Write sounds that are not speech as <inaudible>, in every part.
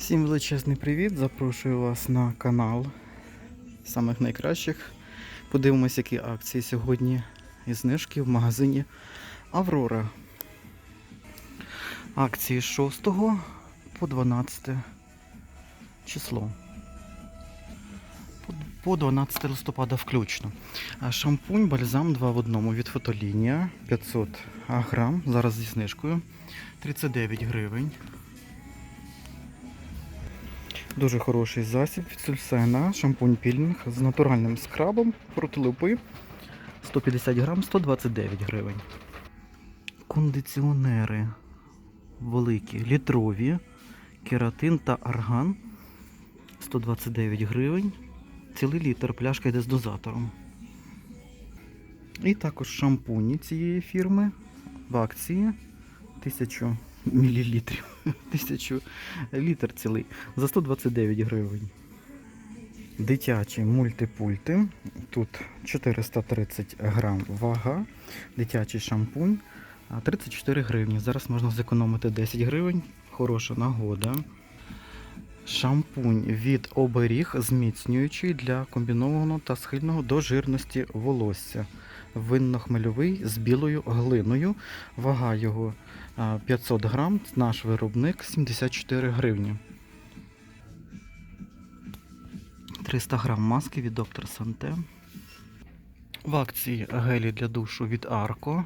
Всім величезний привіт! Запрошую вас на канал самих найкращих. Подивимось, які акції сьогодні і знижки в магазині Аврора. Акції з 6 по 12 число. По- По 12 листопада включно. Шампунь бальзам 2 в одному від фотолінія 500 грам. Зараз зі знижкою 39 гривень. Дуже хороший засіб від Сульсена, шампунь пілінг з натуральним скрабом проти лупи 150 грам 129 гривень. Кондиціонери великі, літрові, кератин та арган 129 гривень. Цілий літр, пляшка йде з дозатором. І також шампуні цієї фірми в акції 1000 мілілітрів. <laughs> 1000 літр цілий за 129 гривень. Дитячі мультипульти. Тут 430 грам вага. Дитячий шампунь. 34 гривні. Зараз можна зекономити 10 гривень. Хороша нагода. Шампунь від оберіг зміцнюючий для комбінованого та схильного до жирності волосся. Винно-хмельовий з білою глиною. Вага його 500 грам. Наш виробник 74 гривні. 300 грам маски від доктор Санте. В акції гелі для душу від Арко.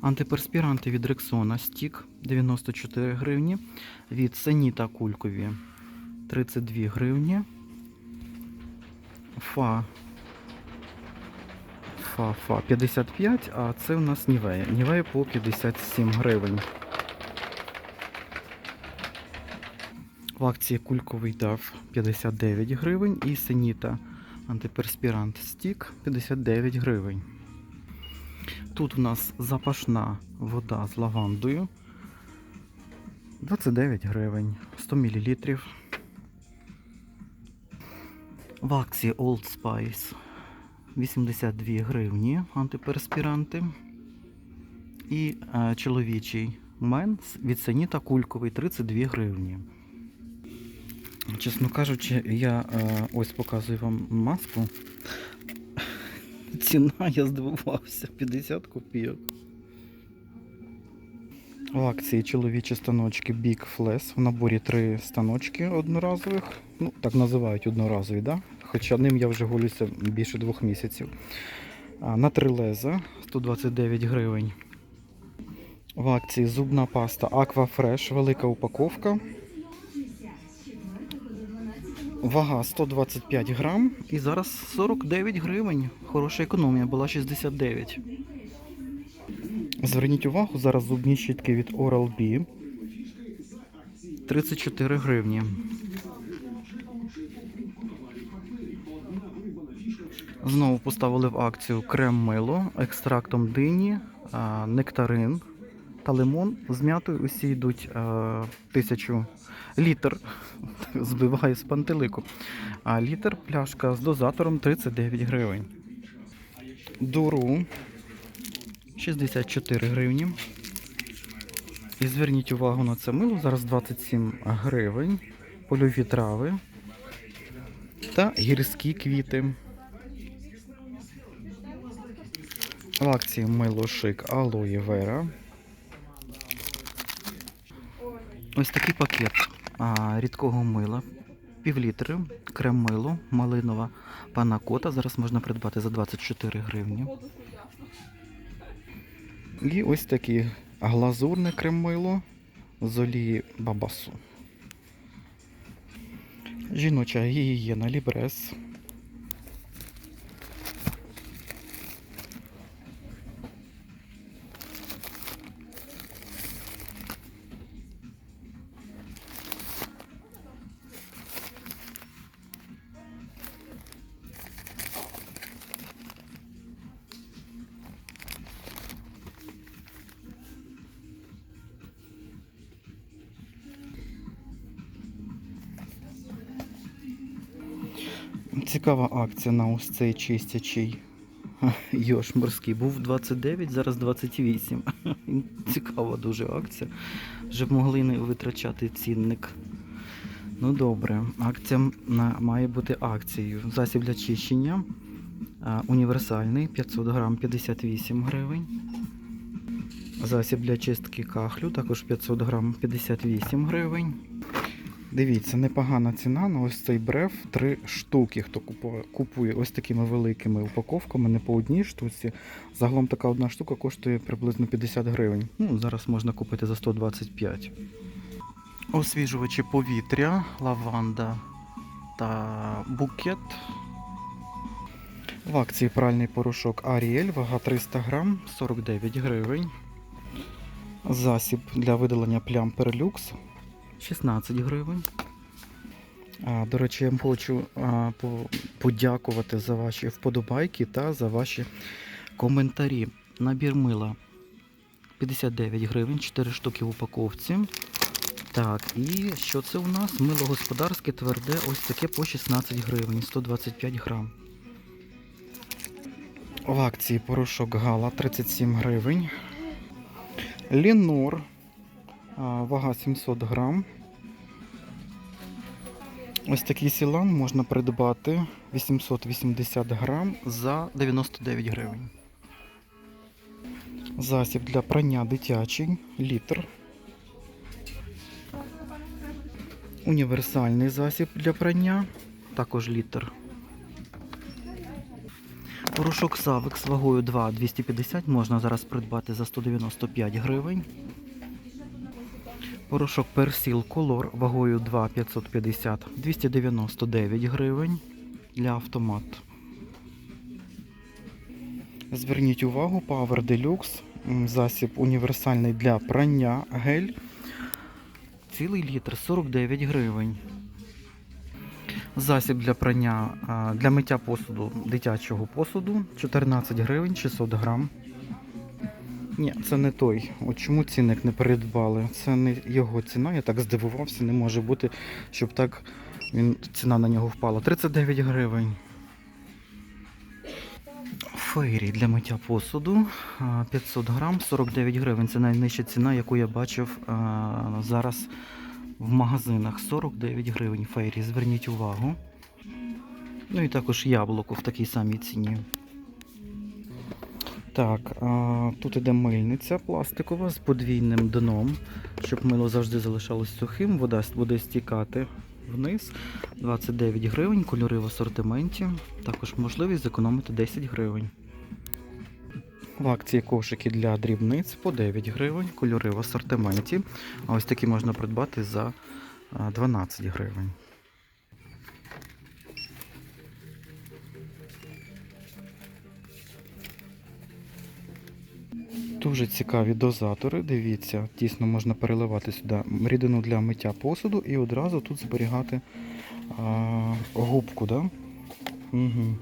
Антиперспіранти від Рексона Стік 94 гривні. Від Сеніта Кулькові 32 гривні. Фа. Фа, фа 55, а це у нас Нівея. Нівея по 57 гривень. В акції кульковий дав 59 гривень і Сеніта антиперспірант Стік 59 гривень. Тут у нас запашна вода з лавандою 29 гривень, 100 мл. В акції Old Spice 82 гривні антиперспіранти. І е, чоловічий мен від Сеніта кульковий 32 гривні. Чесно кажучи, я е, ось показую вам маску. <laughs> Ціна, я здивувався, 50 копійок. В акції чоловічі станочки Big Flash. В наборі три станочки одноразових. Ну, так називають одноразові, да? Хоча ним я вже голюся більше двох місяців. На три леза 129 гривень. В акції зубна паста Aqua Fresh, велика упаковка. Вага 125 грам і зараз 49 гривень. Хороша економія, була 69. Зверніть увагу, зараз зубні щітки від Oral-B. 34 гривні. Знову поставили в акцію крем мило екстрактом дині, нектарин та лимон з м'ятою. Усі йдуть а, тисячу літр. <laughs> Збиваю з пантелику. А літр пляшка з дозатором 39 гривень. Дуру 64 гривні. І зверніть увагу на це мило. Зараз 27 гривень. Польові трави та гірські квіти. В акції мило шик алоє вера. Ось такий пакет а, рідкого мила. Півлітри, крем мило, малинова панакота. Зараз можна придбати за 24 гривні. І ось такі глазурне крем мило з олії бабасу. Жіноча гігієна лібрес. Цікава акція на ось цей чистячий Йош морський. Був 29, зараз 28. Цікава дуже акція. Вже б могли не витрачати цінник. Ну добре, акція має бути акцією. Засіб для чищення. Універсальний 500 грам 58 гривень. Засіб для чистки кахлю, також 500 грам 58 гривень. Дивіться, непогана ціна на ось цей бреф. Три штуки. Хто купує, ось такими великими упаковками, не по одній штуці. Загалом така одна штука коштує приблизно 50 гривень. Ну, зараз можна купити за 125. Освіжувачі повітря, лаванда та букет. В акції пральний порошок Аріель, вага 300 грам, 49 гривень. Засіб для видалення плям перлюкс 16 гривень. А, до речі, я вам хочу а, по- подякувати за ваші вподобайки та за ваші коментарі. Набір мила 59 гривень, 4 штуки в упаковці. Так, і що це у нас? Мило господарське тверде, ось таке по 16 гривень, 125 грам. В акції порошок Гала 37 гривень. Лінор вага 700 грам. Ось такий сілан можна придбати 880 грам за 99 гривень. Засіб для прання дитячий літр. Універсальний засіб для прання, також літр. Порошок Савекс вагою 2 250 можна зараз придбати за 195 гривень. Порошок Персіл Колор вагою 2 550 299 гривень для автомат. Зверніть увагу, Power Deluxe, засіб універсальний для прання, гель. Цілий літр 49 гривень. Засіб для прання для миття посуду, дитячого посуду 14 гривень 600 грам. Ні, це не той. От чому цінник не придбали? Це не його ціна. Я так здивувався, не може бути, щоб так він, ціна на нього впала. 39 гривень. Фейрі для миття посуду 500 грам, 49 гривень. Це найнижча ціна, яку я бачив зараз в магазинах. 49 гривень фейрі. Зверніть увагу. Ну і також яблуко в такій самій ціні. Так, тут іде мильниця пластикова з подвійним дном, щоб мило завжди залишалось сухим. Вода буде стікати вниз. 29 гривень, кольори в асортименті. Також можливість зекономити 10 гривень. В акції кошики для дрібниць по 9 гривень, кольори в асортименті. А ось такі можна придбати за 12 гривень. Дуже цікаві дозатори. Дивіться, тісно можна переливати сюди рідину для миття посуду і одразу тут зберігати а, губку. Да? Угу.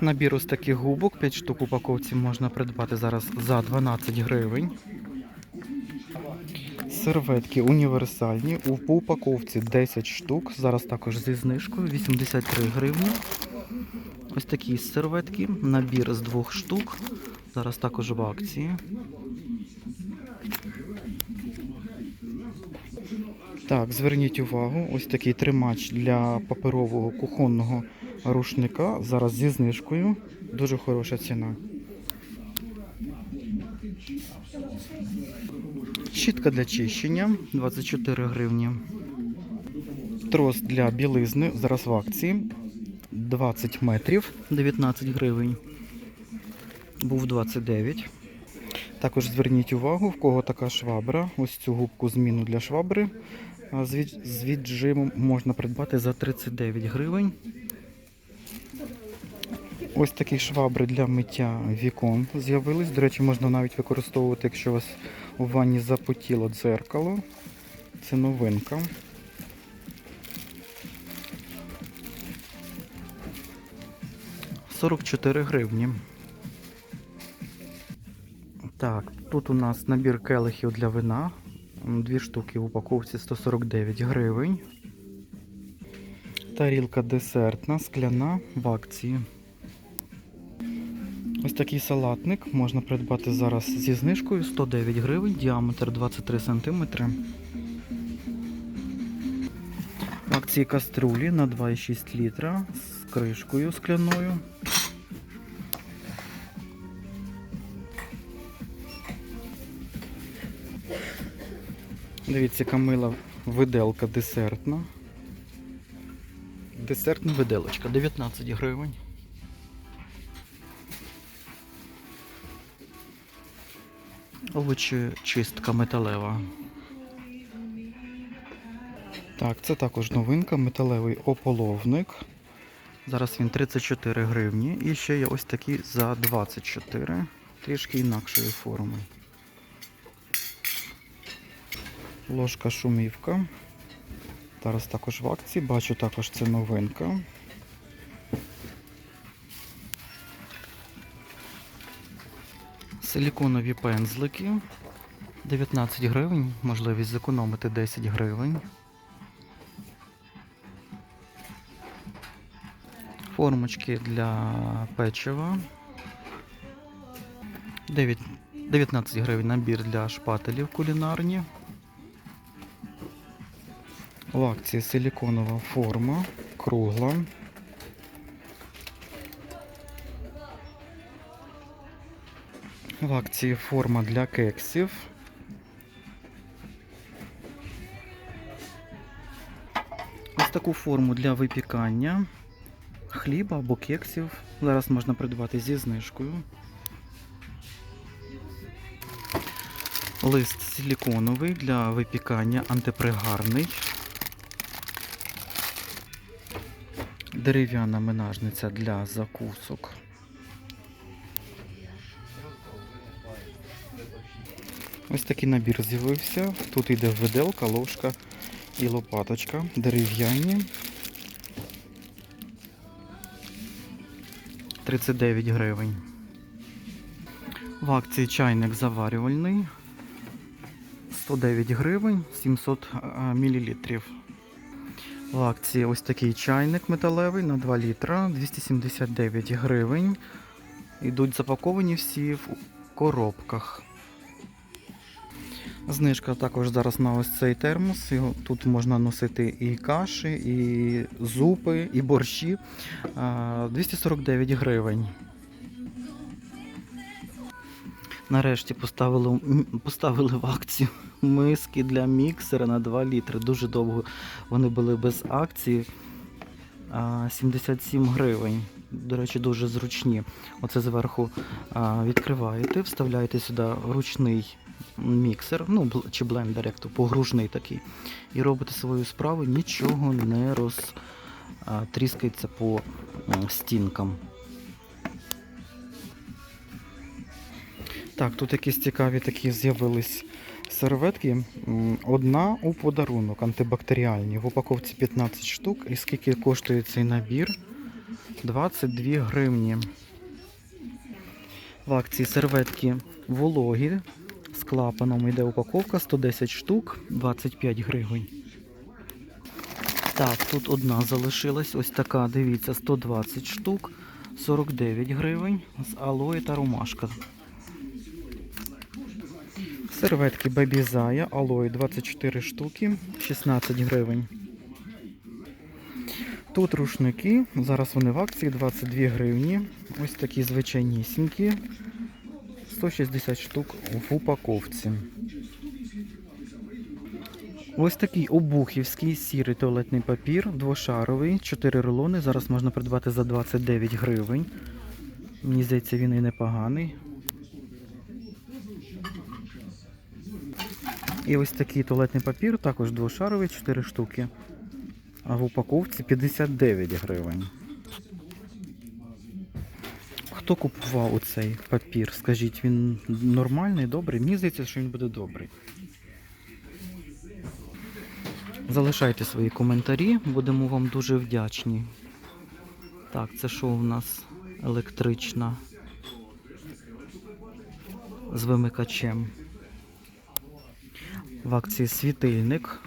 Набір ось таких губок, 5 штук упаковці можна придбати зараз за 12 гривень. Серветки універсальні. У упаковці 10 штук. Зараз також зі знижкою 83 гривні. Ось такі серветки. Набір з двох штук. Зараз також в акції. Так, зверніть увагу, ось такий тримач для паперового кухонного рушника. Зараз зі знижкою. Дуже хороша ціна. Щітка для чищення 24 гривні. Трос для білизни зараз в акції 20 метрів 19 гривень. Був 29. Також зверніть увагу, в кого така швабра. Ось цю губку зміну для швабри з віджимом можна придбати за 39 гривень. Ось такі швабри для миття вікон з'явились. До речі, можна навіть використовувати, якщо у вас у ванні запотіло дзеркало. Це новинка. Сорок чотири гривні. Так, тут у нас набір келихів для вина Дві штуки в упаковці 149 гривень. Тарілка десертна, скляна в акції. Такий салатник можна придбати зараз зі знижкою 109 гривень, діаметр 23 см. В акції каструлі на 2,6 літра з кришкою скляною. Дивіться, яка мила виделка десертна. Десертна виделочка 19 гривень. Овочечистка металева. Так, це також новинка, металевий ополовник. Зараз він 34 гривні. І ще є ось такі за 24, трішки інакшої форми. Ложка шумівка. Зараз також в акції. Бачу також це новинка. Силіконові пензлики. 19 гривень, можливість зекономити 10 гривень. Формочки для печива. 9, 19 гривень набір для шпателів кулінарні. В акції силіконова форма, кругла. В акції форма для кексів. Ось таку форму для випікання хліба або кексів. Зараз можна придбати зі знижкою. Лист силіконовий для випікання антипригарний. Дерев'яна менажниця для закусок. Ось такий набір з'явився. Тут йде виделка, ложка і лопаточка. Дерев'яні. 39 гривень. В акції чайник заварювальний. 109 гривень, 700 мл. В акції ось такий чайник металевий на 2 літра, 279 гривень. Йдуть запаковані всі в коробках. Знижка також зараз на ось цей термос. Тут можна носити і каші, і зупи, і борщі. 249 гривень. Нарешті поставили, поставили в акцію миски для міксера на 2 літри. Дуже довго вони були без акції. 77 гривень. До речі, дуже зручні. Оце зверху відкриваєте, вставляєте сюди ручний міксер, ну чи блендер, як то погружний такий. І робите свою справу, нічого не розтріскається по стінкам. Так, тут якісь цікаві такі з'явились серветки. Одна у подарунок, антибактеріальні. В упаковці 15 штук. І скільки коштує цей набір? 22 гривні. В акції серветки вологі. З клапаном йде упаковка 110 штук, 25 гривень. Так, тут одна залишилась. Ось така, дивіться, 120 штук, 49 гривень. З алої та ромашка. Серветки Zaya, алої 24 штуки, 16 гривень. Тут рушники, зараз вони в акції 22 гривні. Ось такі звичайнісінькі. 160 штук в упаковці. Ось такий обухівський сірий туалетний папір, двошаровий, 4 рулони. Зараз можна придбати за 29 гривень. Мені здається, він і непоганий. І ось такий туалетний папір, також двошаровий, 4 штуки. А в упаковці 59 гривень. Хто купував оцей папір? Скажіть, він нормальний, добрий? Мені здається, що він буде добрий. Залишайте свої коментарі, будемо вам дуже вдячні. Так, це що у нас електрична з вимикачем. В акції світильник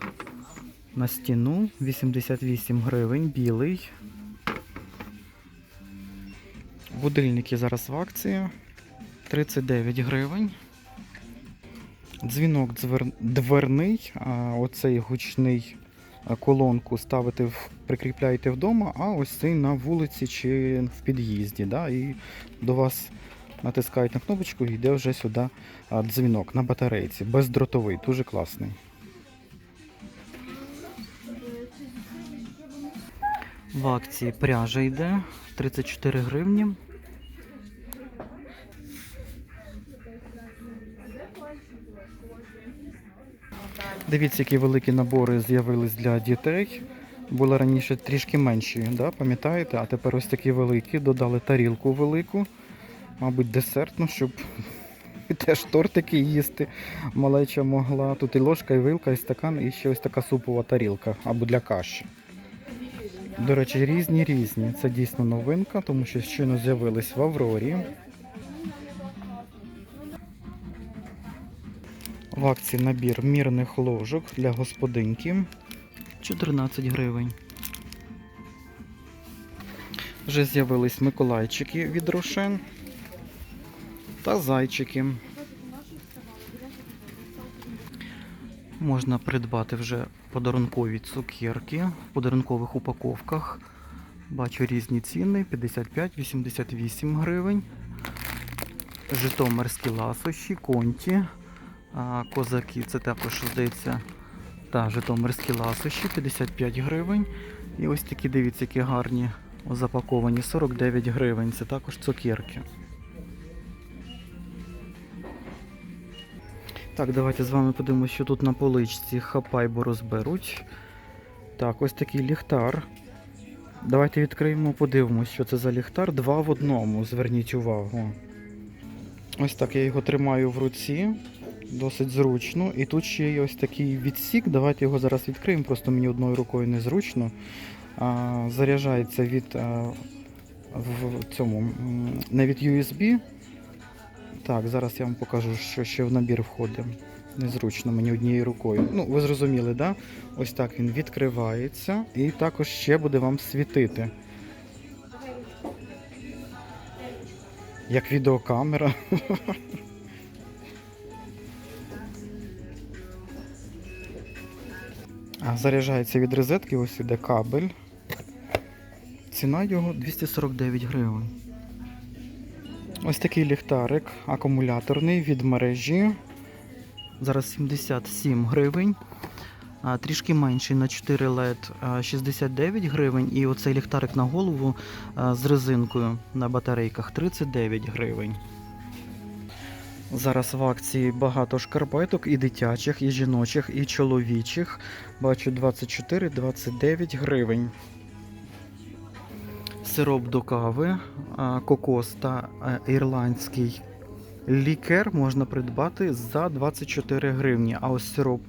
на стіну 88 гривень, білий. Будильники зараз в акції 39 гривень. Дзвінок дверний, оцей гучний колонку ставите прикріпляєте вдома, а ось цей на вулиці чи в під'їзді. Да? І до вас натискають на кнопочку і йде вже сюди дзвінок на батарейці, бездротовий, дуже класний. В акції пряжа йде 34 гривні. Дивіться, які великі набори з'явились для дітей. Були раніше трішки менші, да? пам'ятаєте? А тепер ось такі великі. Додали тарілку велику, мабуть, десертну, щоб теж тортики їсти. Малеча могла. Тут і ложка, і вилка, і стакан, і ще ось така супова тарілка або для каші. До речі, різні різні. Це дійсно новинка, тому що щойно з'явились в Аврорі. В акції набір мірних ложок для господинки 14 гривень. Вже з'явились миколайчики від Рошен та зайчики. Можна придбати вже подарункові цукерки в подарункових упаковках. Бачу різні ціни: 55-88 гривень. Житомирські ласощі, конті. Козаки, це також здається. Та, житомирські ласощі 55 гривень. І ось такі, дивіться, які гарні запаковані 49 гривень. Це також цукерки. Так, давайте з вами подивимося, що тут на поличці хапай, бо розберуть. Так, ось такий ліхтар. Давайте відкриємо, подивимось, що це за ліхтар. Два в одному, зверніть увагу. Ось так я його тримаю в руці. Досить зручно. І тут ще є ось такий відсік. Давайте його зараз відкриємо, просто мені одною рукою незручно. А, заряджається від а, в цьому не від USB. Так, зараз я вам покажу, що ще в набір входить. Незручно мені однією рукою. Ну, ви зрозуміли, да? Ось так він відкривається і також ще буде вам світити. Як відеокамера. <laughs> Заряджається від розетки, ось іде кабель. Ціна його 249 гривень. Ось такий ліхтарик акумуляторний від мережі. Зараз 77 гривень. Трішки менший на 4 LED 69 гривень. І оцей ліхтарик на голову з резинкою на батарейках 39 гривень. Зараз в акції багато шкарпеток і дитячих, і жіночих, і чоловічих. Бачу 24-29 гривень. Сироп до кави, кокос та е, ірландський лікер можна придбати за 24 гривні, а ось сироп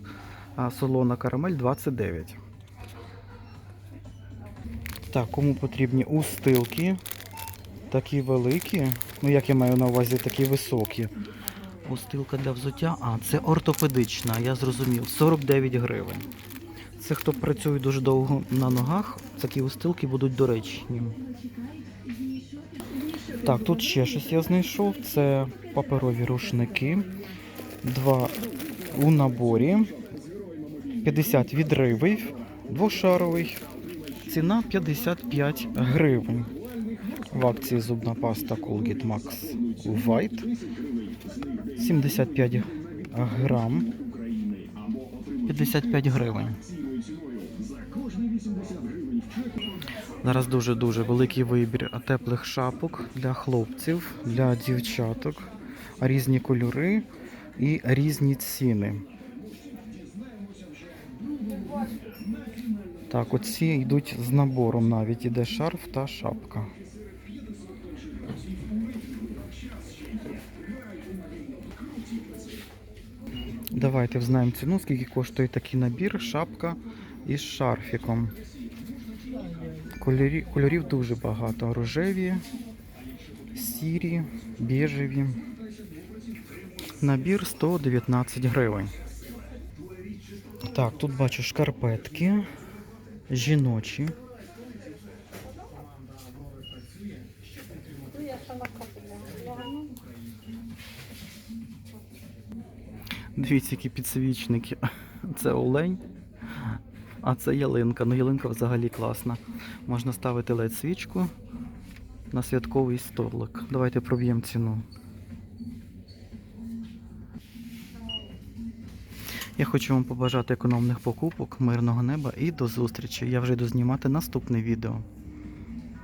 солона карамель 29. Так, кому потрібні устилки, такі великі, ну як я маю на увазі, такі високі. Устилка для взуття, а це ортопедична, я зрозумів, 49 гривень. Це хто працює дуже довго на ногах, такі устилки будуть доречні. Так, тут ще щось я знайшов. Це паперові рушники. Два у наборі. 50 відривів, двошаровий. Ціна 55 гривень. В акції зубна паста Colgate Max White. 75 грам. 55 гривень. Зараз дуже-дуже великий вибір теплих шапок для хлопців, для дівчаток, різні кольори і різні ціни. Так, оці йдуть з набором навіть іде шарф та шапка. Давайте взнаємо ціну, скільки коштує такий набір, шапка із шарфіком. Кольорі, кольорів дуже багато. Рожеві, сірі, біжеві. Набір 119 гривень. Так, тут бачу шкарпетки жіночі. Дивіться, які підсвічники. Це олень, а це ялинка. Ну, ялинка взагалі класна. Можна ставити led свічку на святковий столик. Давайте проб'ємо ціну. Я хочу вам побажати економних покупок, мирного неба і до зустрічі. Я вже йду знімати наступне відео.